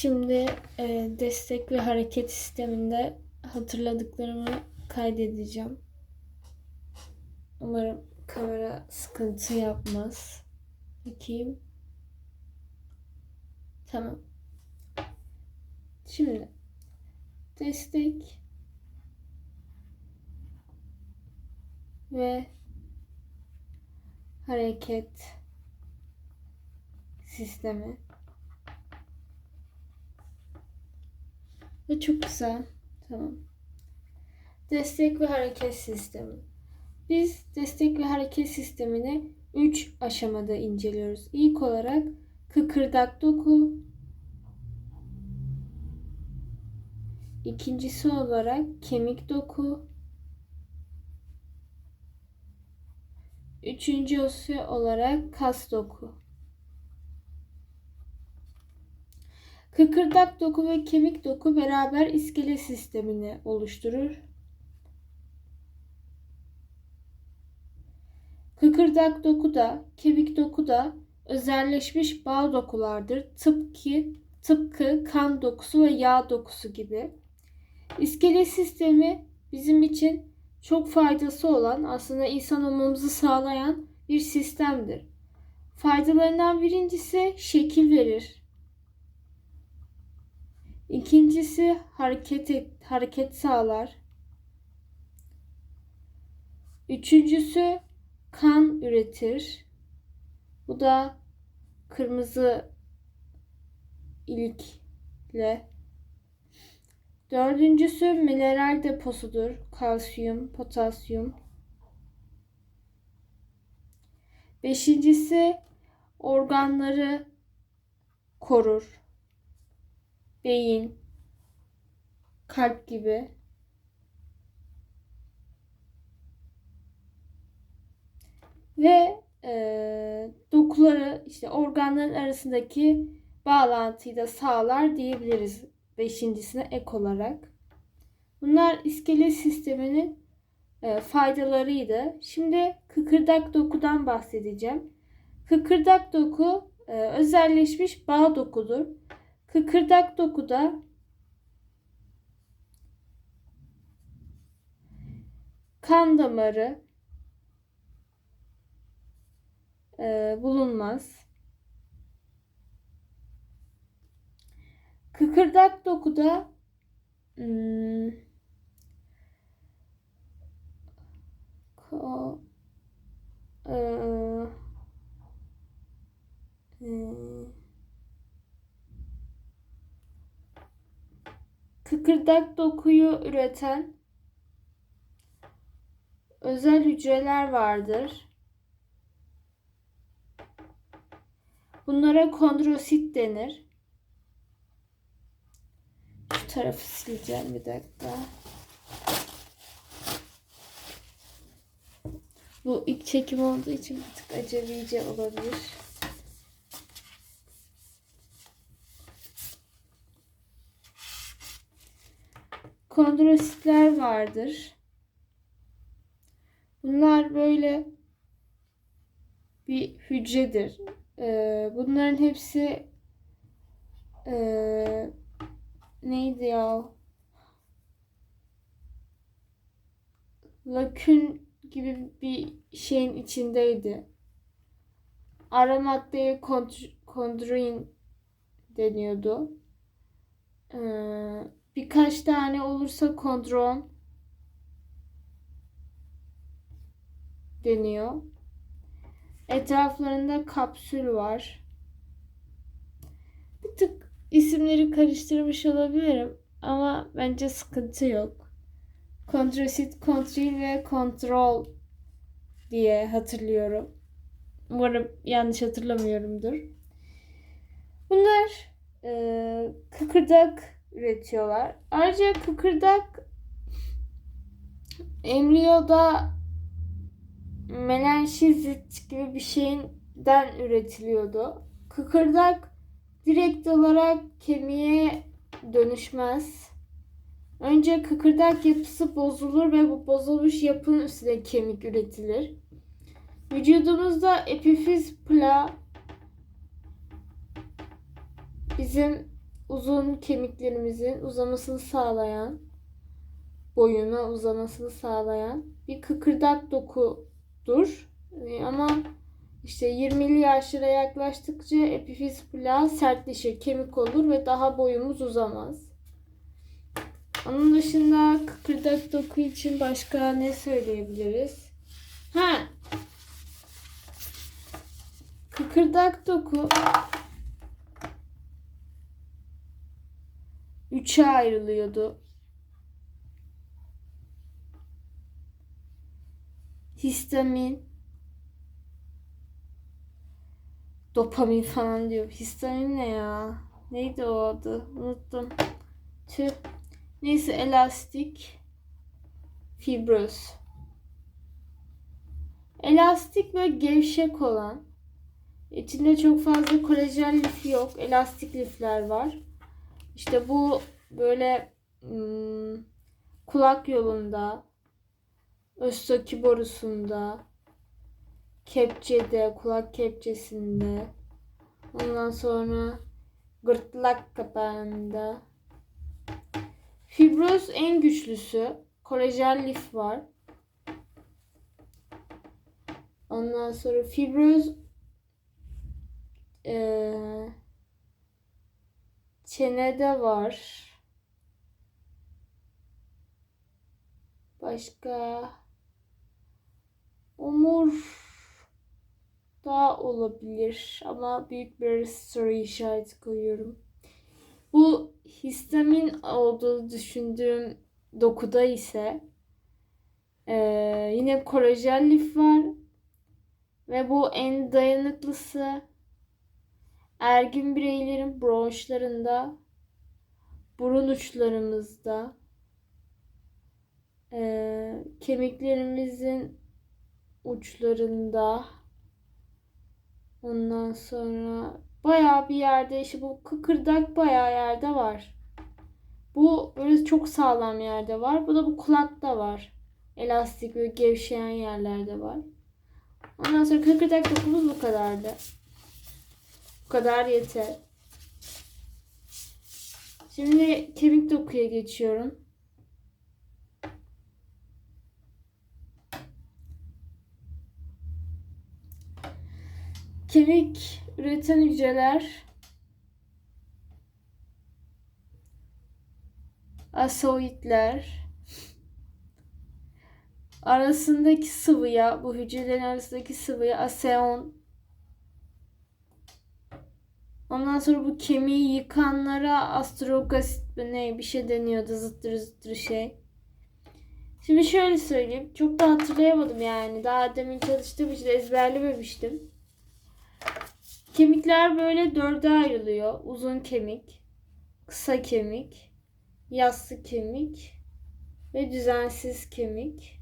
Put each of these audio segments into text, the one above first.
Şimdi e, destek ve hareket sisteminde hatırladıklarımı kaydedeceğim. Umarım kamera sıkıntı yapmaz. Bakayım. Tamam. Şimdi destek ve hareket sistemi. Ve çok güzel. Tamam. Destek ve hareket sistemi. Biz destek ve hareket sistemini 3 aşamada inceliyoruz. İlk olarak kıkırdak doku, ikincisi olarak kemik doku, üçüncüsü olarak kas doku. Kıkırdak doku ve kemik doku beraber iskelet sistemini oluşturur. Kıkırdak doku da kemik doku da özelleşmiş bağ dokulardır. Tıpkı tıpkı kan dokusu ve yağ dokusu gibi. İskelet sistemi bizim için çok faydası olan aslında insan olmamızı sağlayan bir sistemdir. Faydalarından birincisi şekil verir. İkincisi hareket et, hareket sağlar. Üçüncüsü kan üretir. Bu da kırmızı ilikle. Dördüncüsü mineral deposudur. Kalsiyum, potasyum. Beşincisi organları korur. Beyin, kalp gibi. Ve e, dokuları işte organların arasındaki bağlantıyı da sağlar diyebiliriz beşincisine ek olarak. Bunlar iskelet sisteminin e, faydalarıydı. Şimdi kıkırdak dokudan bahsedeceğim. Kıkırdak doku e, özelleşmiş bağ dokudur. Kıkırdak dokuda kan damarı e, bulunmaz. Kıkırdak dokuda hmm, ko, e, e, kıkırdak dokuyu üreten özel hücreler vardır. Bunlara kondrosit denir. Şu tarafı sileceğim bir dakika. Bu ilk çekim olduğu için bir tık acemice olabilir. Kondrositler vardır. Bunlar böyle bir hücredir. Ee, bunların hepsi ee, neydi ya? Lakün gibi bir şeyin içindeydi. Ara maddeye kondroin deniyordu. Ee, birkaç tane olursa kondron deniyor. Etraflarında kapsül var. Bir tık isimleri karıştırmış olabilirim ama bence sıkıntı yok. Kontrasit, kontrol ve kontrol diye hatırlıyorum. Umarım yanlış hatırlamıyorumdur. Bunlar e, kıkırdak üretiyorlar. Ayrıca kıkırdak embriyoda menenşizit gibi bir şeyden üretiliyordu. Kıkırdak direkt olarak kemiğe dönüşmez. Önce kıkırdak yapısı bozulur ve bu bozulmuş yapının üstüne kemik üretilir. Vücudumuzda epifiz plağı bizim uzun kemiklerimizin uzamasını sağlayan, boyuna uzamasını sağlayan bir kıkırdak dokudur. Ee, Ama işte 20'li yaşlara yaklaştıkça epifiz plağı sertleşir, kemik olur ve daha boyumuz uzamaz. Onun dışında kıkırdak doku için başka ne söyleyebiliriz? Ha. Kıkırdak doku üçe ayrılıyordu. Histamin, dopamin falan diyor. Histamin ne ya? Neydi o adı? Unuttum. Tüh. Neyse elastik, fibroz. Elastik ve gevşek olan, içinde çok fazla kolajen lifi yok, elastik lifler var. İşte bu böyle hmm, kulak yolunda, östaki borusunda, kepçede, kulak kepçesinde, ondan sonra gırtlak kapağında. Fibroz en güçlüsü. Kolajen lif var. Ondan sonra fibroz eee çenede var. Başka omur da olabilir ama büyük bir soru işareti koyuyorum. Bu histamin olduğu düşündüğüm dokuda ise eee, yine kolajen lif var ve bu en dayanıklısı ergin bireylerin bronşlarında, burun uçlarımızda, eee, kemiklerimizin uçlarında, ondan sonra bayağı bir yerde işte bu kıkırdak bayağı yerde var. Bu böyle çok sağlam yerde var. Bu da bu kulakta var. Elastik ve gevşeyen yerlerde var. Ondan sonra kıkırdak dokumuz bu kadardı. Kadar yeter. Şimdi kemik dokuya geçiyorum. Kemik üreten hücreler asoitler arasındaki sıvıya bu hücrelerin arasındaki sıvıya aseon ondan sonra bu kemiği yıkanlara astrogasit mi ne bir şey deniyordu zıttır zıttır şey. Şimdi şöyle söyleyeyim. Çok da hatırlayamadım yani. Daha demin çalıştığım için ezberlememiştim. Kemikler böyle dörde ayrılıyor. Uzun kemik, kısa kemik, yassı kemik ve düzensiz kemik.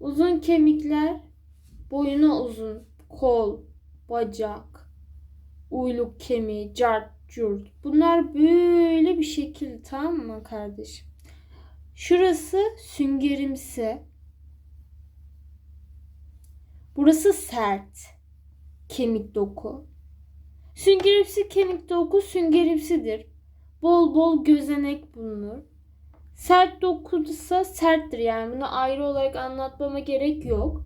Uzun kemikler boyuna uzun, kol, bacak, uyluk kemiği, cart, curt. Bunlar böyle bir şekil tamam mı kardeşim? Şurası süngerimsi. Burası sert kemik doku. Süngerimsi kemik doku süngerimsidir. Bol bol gözenek bulunur. Sert dokuysa serttir yani bunu ayrı olarak anlatmama gerek yok.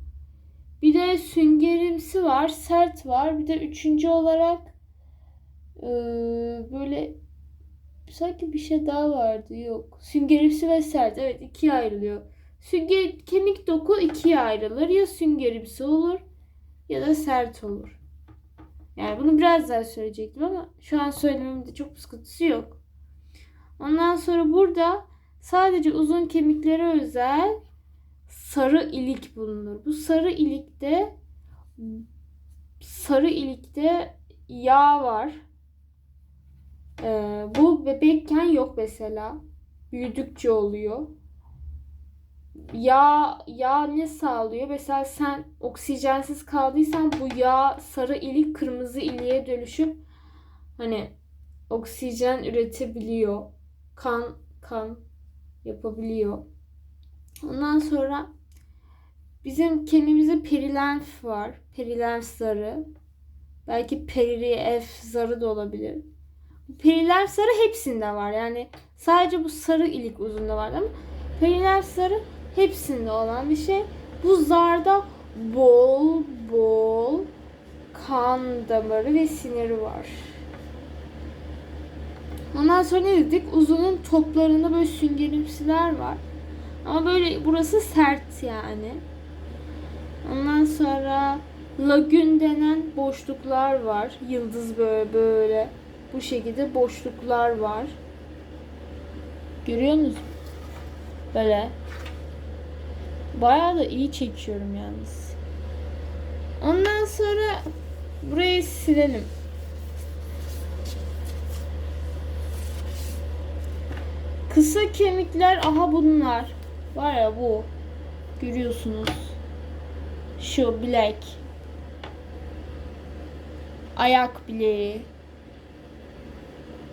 Bir de süngerimsi var, sert var. Bir de üçüncü olarak eee, böyle sanki bir şey daha vardı. Yok. Süngerimsi ve sert. Evet ikiye ayrılıyor. Sünger, kemik doku ikiye ayrılır. Ya süngerimsi olur ya da sert olur. Yani bunu biraz daha söyleyecektim ama şu an söylememde çok sıkıntısı yok. Ondan sonra burada sadece uzun kemiklere özel sarı ilik bulunur. Bu sarı ilikte sarı ilikte yağ var. Ee, bu bebekken yok mesela. Büyüdükçe oluyor. Yağ, yağ ne sağlıyor? Mesela sen oksijensiz kaldıysan bu yağ sarı ilik kırmızı iliğe dönüşüp hani oksijen üretebiliyor. Kan kan yapabiliyor. Ondan sonra bizim kemiğimizde perilenf var. Perilenf zarı. Belki perilenf zarı da olabilir. Periler sarı hepsinde var. Yani sadece bu sarı ilik uzunda var ama periler sarı hepsinde olan bir şey. Bu zarda bol bol kan damarı ve siniri var. Ondan sonra ne dedik? Uzunun toplarında böyle süngerimsiler var. Ama böyle burası sert yani. Ondan sonra lagün denen boşluklar var. Yıldız böyle böyle bu şekilde boşluklar var. Görüyor musunuz? Böyle. Bayağı da iyi çekiyorum yalnız. Ondan sonra burayı silelim. Kısa kemikler aha bunlar. Var ya bu. Görüyorsunuz. Şu bilek. Ayak bileği.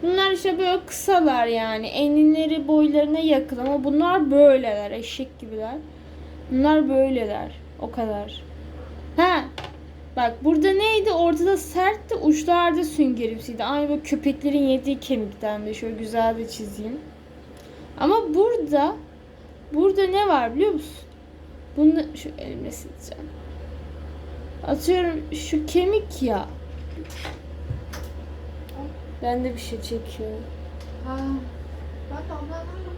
Bunlar işte böyle kısalar yani. Eninleri boylarına yakın ama bunlar böyleler. Eşek gibiler. Bunlar böyleler. O kadar. Ha. Bak burada neydi? Ortada sertti. Uçlarda süngerimsiydi. Aynı böyle köpeklerin yediği kemikten de şöyle güzel de çizeyim. Ama burada burada ne var biliyor musun? Bunu şu elimle sileceğim. Atıyorum şu kemik ya. Ben de bir şey çekiyorum. Ha. Bak konuşuyor.